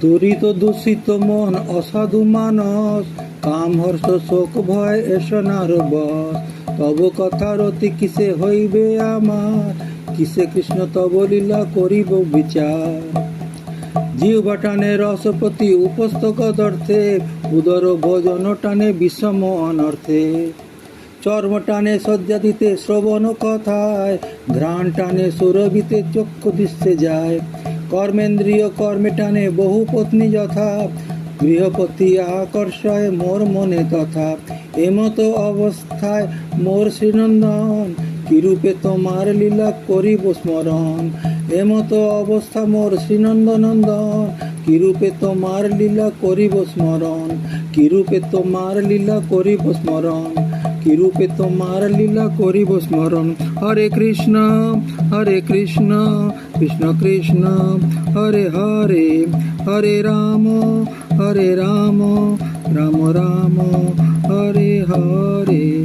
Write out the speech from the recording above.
দুরিত দূষিত মন, অসাধু মানস। কাম হর্ষ, শোক, ভয়, এসনার বস তব কথার অতি কিসে হইবে আমার? কিসে কৃষ্ণ তব লীলা করিব বিচার? জীব টানে রসপতি উপস্তক দর্থে উদর ভোজন টানে বিষম অনর্থে। চর্ম টানে শয্যা দিতে শ্রবণ কথায়, ঘ্রাণ টানে সুরভিতে চক্ষু দৃশ্যে যায়। কর্মেন্দ্রিয় কর্মে টানে বহু পত্নী যথা, গৃহপতি আকর্ষয় মোর মনে তথা। এমতো অবস্থায় মোর শ্রীনন্দন, কিরূপে তোমার লীলা করিব স্মরণ? এমতো অবস্থা মোর শ্রীনন্দনন্দন, কিরূপে তোমার লীলা করিব স্মরণ? কিরূপে তোমার লীলা করিব স্মরণ? কিরূপে তোমার লীলা করিব স্মরণ? হরে কৃষ্ণ হরে কৃষ্ণ কৃষ্ণ কৃষ্ণ, হরে হরে হরে রাম হরে রাম রাম রাম, হরে হরে।